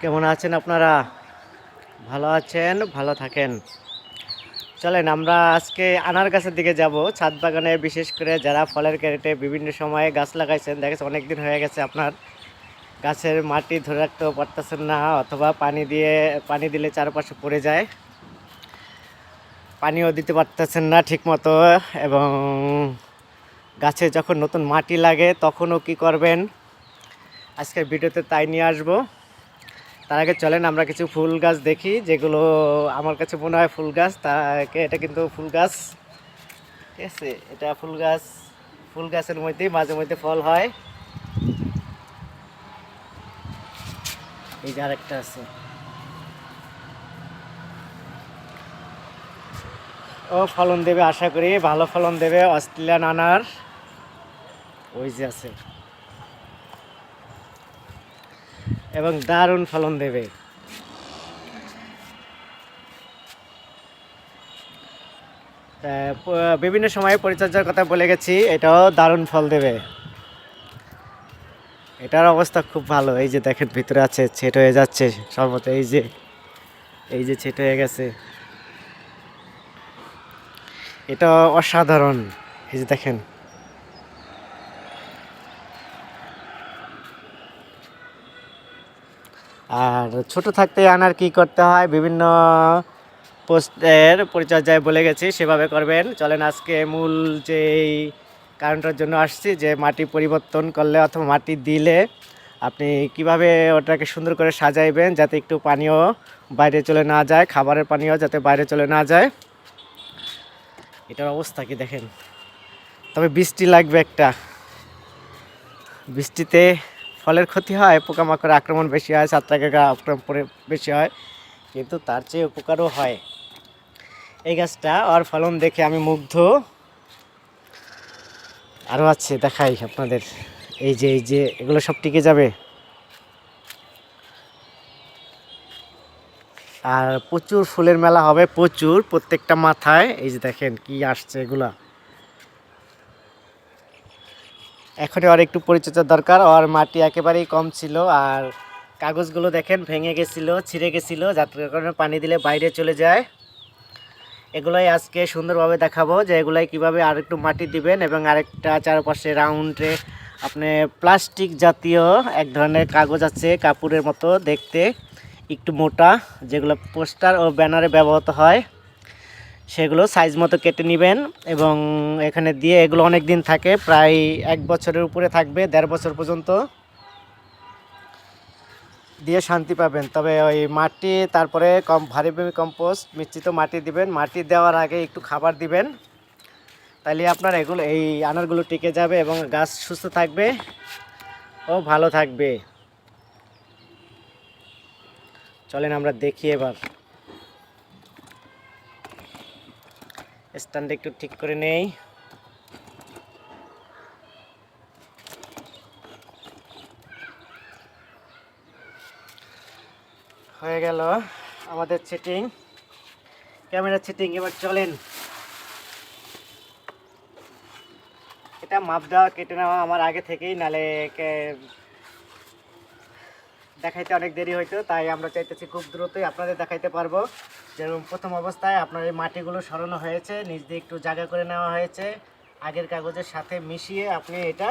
কেমন আছেন আপনারা? ভালো আছেন? ভালো থাকেন। চলেন, আমরা আজকে আনার গাছের দিকে যাব। ছাদ বাগানে বিশেষ করে যারা ফলের ক্যারেটে বিভিন্ন সময়ে গাছ লাগাইছেন দেখেছে অনেক দিন হয়ে গেছে আপনার। গাছের মাটি ধরে রাখতেও পারতেছেন না, অথবা পানি দিয়ে, পানি দিলে চারপাশে পড়ে যায়। পানিও দিতে পারতেছেন না ঠিক মতো এবং গাছে যখন নতুন মাটি লাগে, তখনও কি করবেন? আজকের ভিডিওতে তাই নিয়ে আসব। তার আগে চলেন, আমরা কিছু ফুল গাছ দেখি, যেগুলো আমার কাছে মনে হয় ফুল গাছ, তাকে এটা কিন্তু ফুল গাছ। ঠিক আছে, এটা ফুল গাছ। ফুল গাছের মধ্যেই মাঝে মধ্যে ফল হয়। এই যে আরেকটা আছে। ও, ফলন দেবে আশা করি। ভালো ফলন দেবে অস্ট্রেলিয়ান আনার। ওই যে আছে। এবং দারুণ ফলন দেবে। বিভিন্ন সময়ে পরিচর্যার কথা বলে গেছি, এটাও দারুণ ফল দেবে। এটার অবস্থা খুব ভালো, এই যে দেখেন ভিতরে আছে, ছেট হয়ে যাচ্ছে সর্বত এই যে এই যে ছেট হয়ে গেছে। এটা অসাধারণ, এই যে দেখেন। আর ছোট থাকতে আনার কি করতে হয়? বিভিন্ন পোস্টের পরিচর্যায় বলে গেছি, সেভাবে করবেন। চলেন আজকে মূল যেই কারণটার জন্য আসছি, যে মাটি পরিবর্তন করলে অথবা মাটি দিলে আপনি কীভাবে ওটাকে সুন্দর করে সাজাইবেন যাতে একটু পানিও বাইরে চলে না যায়, খাবারের পানিও যাতে বাইরে চলে না যায়। এটার অবস্থা কি দেখেন? তবে বৃষ্টি লাগবে একটা। বৃষ্টিতে ফলের ক্ষতি হয়, পোকামাকড় আক্রমণ বেশি হয় ছাত্রাকে আক্রমণ বেশি হয়, কিন্তু তার চেয়ে উপকারও হয়। এই গাছটা আর ফলন দেখে আমি মুগ্ধ। আরও আছে, দেখাই আপনাদের। এই যে এই যে, এগুলো সব টিকে যাবে। আর প্রচুর ফুলের মেলা হবে, প্রচুর প্রত্যেকটা মাথায়। এই যে দেখেন কি আসছে এগুলা। এখনই আর একটু পরিচর্যার দরকার। আর মাটি একেবারেই কম ছিল আর কাগজগুলো দেখেন, ভেঙে গেছিল, ছিঁড়ে গেছিল। যার কারণে পানি দিলে বাইরে চলে যায়। এগুলাই আজকে সুন্দরভাবে দেখাবো যে এগুলাই কীভাবে আর একটু মাটি দিবেন এবং আরেকটা চারপাশে রাউন্ডে আপনি প্লাস্টিক জাতীয় এক ধরনের কাগজ আছে, কাপড়ের মতো দেখতে। একটু মোটা, যেগুলো পোস্টার ও ব্যানারে ব্যবহৃত হয়। সেগুলো সাইজ মতো কেটে নেবেন এবং এখানে দিয়ে এগুলো অনেক দিন থাকে, প্রায় এক বছরের উপরে থাকবে, দেড় বছর পর্যন্ত। দিয়ে শান্তি পাবেন। তবে ওই মাটি, তারপরে কম ভারী কম্পোস্ট মিশ্রিত মাটি দিবেন। মাটি দেওয়ার আগে একটু খাবার দিবেন। তাহলে আপনার এগুলো, এই আনারগুলো টিকে যাবে এবং গাছ সুস্থ থাকবে ও ভালো থাকবে। চলেন আমরা দেখি এবার। স্ট্যান্ড একটু ঠিক করে নেই। হয়ে গেল আমাদের সেটিং ক্যামেরা সেটিং এবার চলেন। এটা মাপ দেওয়া, কেটে নেওয়া আমার আগে থেকেই, নালে দেখাইতে অনেক দেরি হইতো, তাই আমরা চাইতেছি খুব দ্রুতই আপনাদের দেখাইতে পারব। যেরকম প্রথম অবস্থায় আপনার এই মাটিগুলো সরানো হয়েছে, নিচ দিয়ে একটু জায়গা করে নেওয়া হয়েছে, আগের কাগজের সাথে মিশিয়ে আপনি এটা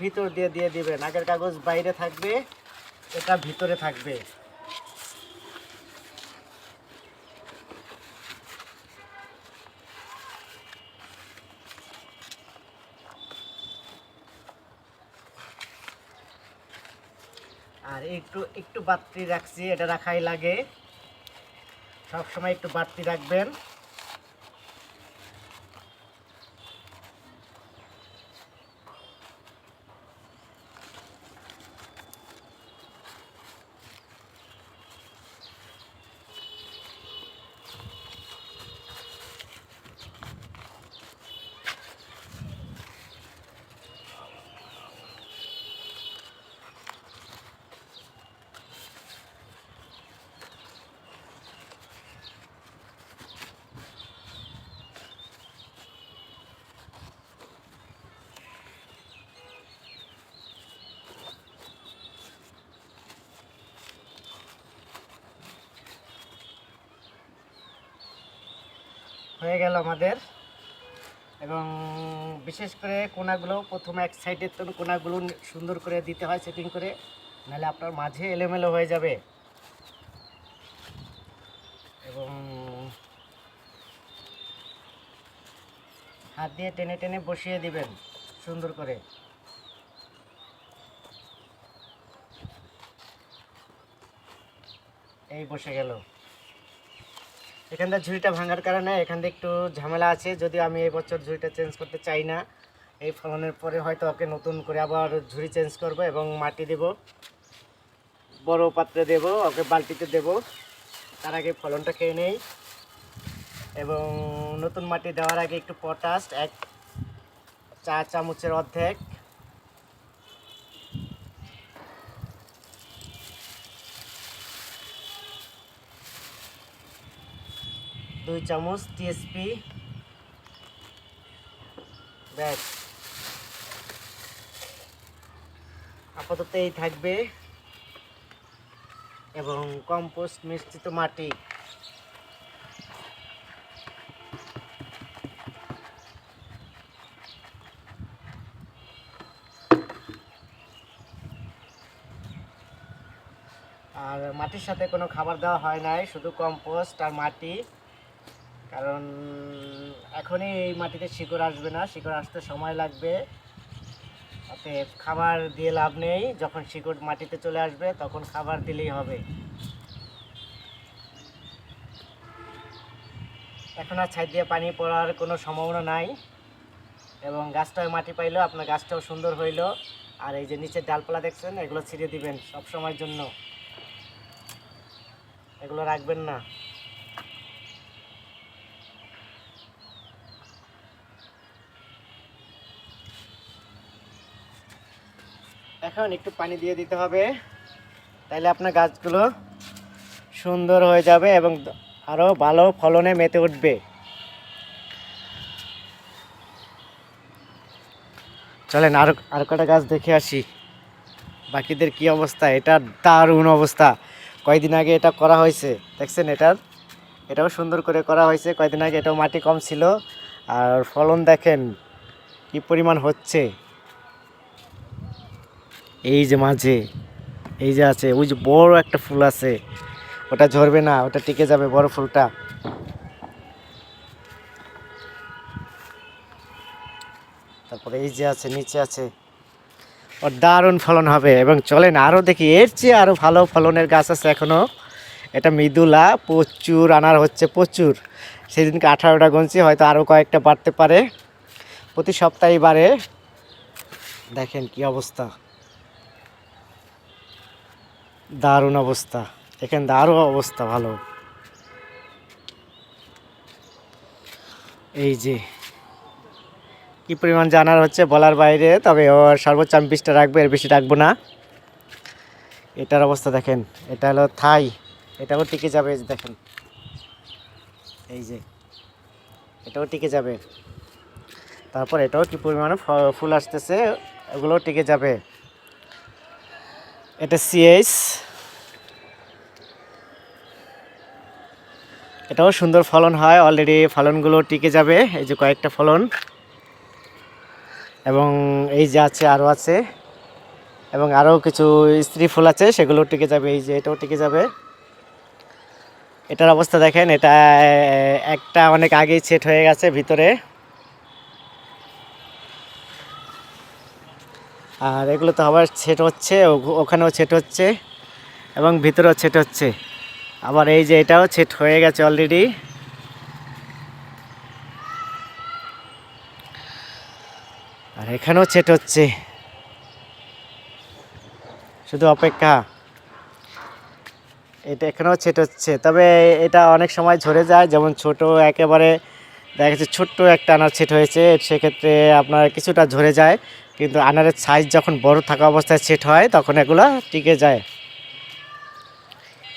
ভিতর দিয়ে দিয়ে দিবেন। আগের কাগজ বাইরে থাকবে, এটা ভিতরে থাকবে। আর একটু একটু বাড়তি রাখছি, এটা রাখাই লাগে। সব সময় একটু বাড়তি রাখবেন। হয়ে গেল আমাদের। এবং বিশেষ করে কোনাগুলো প্রথমে এক সাইডের তো কোনাগুলো সুন্দর করে দিতে হয় সেটিং করে, নাহলে আপনার মাঝে এলোমেলো হয়ে যাবে। এবং হাত দিয়ে টেনে টেনে বসিয়ে দিবেন, সুন্দর করে। এই বসে গেল। এখানটা ঝুড়িটা ভাঙার কারণে এখান থেকে একটু ঝামেলা আছে। যদি আমি এই বছর ঝুড়িটা চেঞ্জ করতে চাই না। এই ফলনের পরে হয়তো ওকে নতুন করে আবার ঝুড়ি চেঞ্জ করব এবং মাটি দেব, বড় পাত্রে দেব, ওকে বালতিতে দেব। তার আগে ফলনটা খেয়ে নেই। এবং নতুন মাটি দেওয়ার আগে একটু পটাশ, এক চা চামচের অর্ধেক। দুই চামচ টিএসপি ব্যাস। আপাতত এই থাকবে। এবং কম্পোস্ট মিশ্রিত মাটি। আর মাটির সাথে কোনো খাবার দেওয়া হয় নাই, শুধু কম্পোস্ট আর মাটি। কারণ এখনই এই মাটিতে শিকড় আসবে না, শিকড় আসতে সময় লাগবে। অতএব খাবার দিয়ে লাভ নেই, যখন শিকড় মাটিতে চলে আসবে তখন খাবার দিলেই হবে। এখন আর ছাই দিয়ে পানি পড়ার কোনো সম্ভাবনা নাই এবং গাছটাও মাটি পাইলো, আপনার গাছটাও সুন্দর হইল। আর এই যে নিচের ডালপালা দেখছেন, এগুলো ছিঁড়ে দিবেন সব সময়ের জন্য। এগুলো রাখবেন না। এখন একটু পানি দিয়ে দিতে হবে। তাইলে আপনার গাছগুলো সুন্দর হয়ে যাবে এবং আরও ভালো ফলনে মেতে উঠবে। চলেন আর আর কটা গাছ দেখে আসি। বাকিদের কি অবস্থা? এটা দারুণ অবস্থা। কয়দিন আগে এটা করা হয়েছে। দেখছেন এটার? এটাও সুন্দর করে করা হয়েছে। কয়দিন আগে এটাও মাটি কম ছিল। আর ফলন দেখেন কি পরিমাণ হচ্ছে। এই যে মাঝে, এই যে আছে, ওই যে বড় একটা ফুল আছে। ওটা ঝরবে না, ওটা টিকে যাবে বড় ফুলটা। তারপরে এই যে আছে, নিচে আছে। ওর দারুণ ফলন হবে। এবং চলেন আরও দেখি, এর চেয়ে আরও ভালো ফলনের গাছ আছে এখনও এটা মৃদুলা, প্রচুর আনার হচ্ছে, প্রচুর। সেদিনকে আঠারোটা গঞ্চি হয়তো আরও কয়েকটা বাড়তে পারে। প্রতি সপ্তাহে বাড়ে। দেখেন কি অবস্থা। দারুণ অবস্থা। এখানে দারুণ অবস্থা ভালো। এই যে, কি পরিমাণ জানার হচ্ছে বলার বাইরে, তবে ওর সর্বোচ্চ আমি বিশটা রাখব, এর বেশি রাখব না। এটার অবস্থা দেখেন, এটা হলো থাই, এটাও টিকে যাবে দেখেন। এই যে, এটাও টিকে যাবে। তারপর এটাও কি পরিমাণে ফুল আসতেছে ওগুলো টিকে যাবে। এটা সিএস এটাও সুন্দর ফলন হয় অলরেডি ফলনগুলো টিকে যাবে, এই যে কয়েকটা ফলন। এবং এই যে আছে আরও আছে, এবং আরও কিছু স্ত্রী ফুল আছে, সেগুলো টিকে যাবে, এই যে এটাও টিকে যাবে। এটার অবস্থা দেখেন, এটা একটা অনেক আগেই সেট হয়ে গেছে ভিতরে। আর এগুলো তো আবার ছেট হচ্ছে ওখানেও ছেট হচ্ছে এবং ভিতরেও ছেট হচ্ছে। আবার এই যে এটাও ছেট হয়ে গেছে অলরেডি আর এখানেও ছেট হচ্ছে। শুধু অপেক্ষা। এটা এখানেও ছেট হচ্ছে। তবে এটা অনেক সময় ঝরে যায়, যেমন ছোট একেবারে দেখা যাচ্ছে ছোট্ট একটা আনার ছেট হয়েছে, সেক্ষেত্রে আপনার কিছুটা ঝরে যায়, কিন্তু আনারের সাইজ যখন বড় থাকা অবস্থায় সেট হয়, তখন এগুলো টিকে যায়।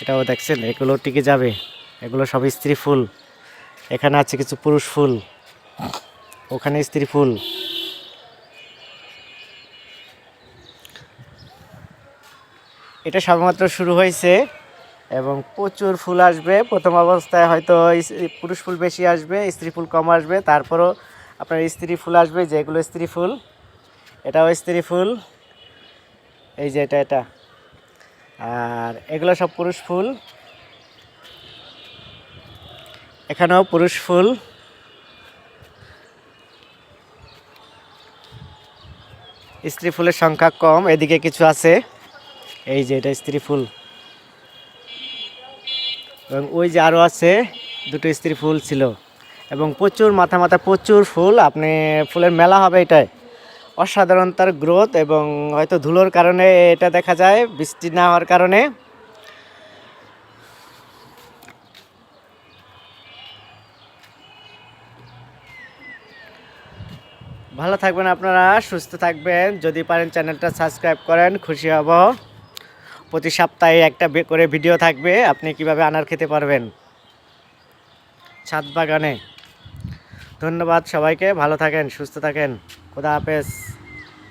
এটাও দেখছেন, এগুলো টিকে যাবে। এগুলো সব স্ত্রী ফুল। এখানে আছে কিছু পুরুষ ফুল। ওখানে স্ত্রী ফুল। এটা সবেমাত্র শুরু হয়েছে। এবং প্রচুর ফুল আসবে। প্রথম অবস্থায় হয়তো পুরুষ ফুল বেশি আসবে, স্ত্রী ফুল কম আসবে। তারপরও আপনার স্ত্রী ফুল আসবে, যেগুলো স্ত্রী ফুল, এটাও স্ত্রী ফুল। এই যে এটা এটা। আর এগুলো সব পুরুষ ফুল। এখানেও পুরুষ ফুল। স্ত্রী ফুলের সংখ্যা কম, এদিকে কিছু আছে। এই যে এটা স্ত্রী ফুল। এবং ওই যে আরও আছে, দুটো স্ত্রী ফুল ছিল। এবং প্রচুর মাথা মাথা প্রচুর ফুল, আপনি ফুলের মেলা হবে এটাই অসাধারণ তার গ্রোথ এবং হয়তো ধুলোর কারণে এটা দেখা যায়, বৃষ্টি না হওয়ার কারণে। ভালো থাকবেন আপনারা, সুস্থ থাকবেন। যদি পারেন চ্যানেলটা সাবস্ক্রাইব করেন, খুশি হব। প্রতি সপ্তাহে একটা করে ভিডিও থাকবে, আপনি কীভাবে আনার খেতে পারবেন? ছাদ বাগানে। ধন্যবাদ সবাইকে, ভালো থাকেন, সুস্থ থাকেন। খোদা হাফেজ।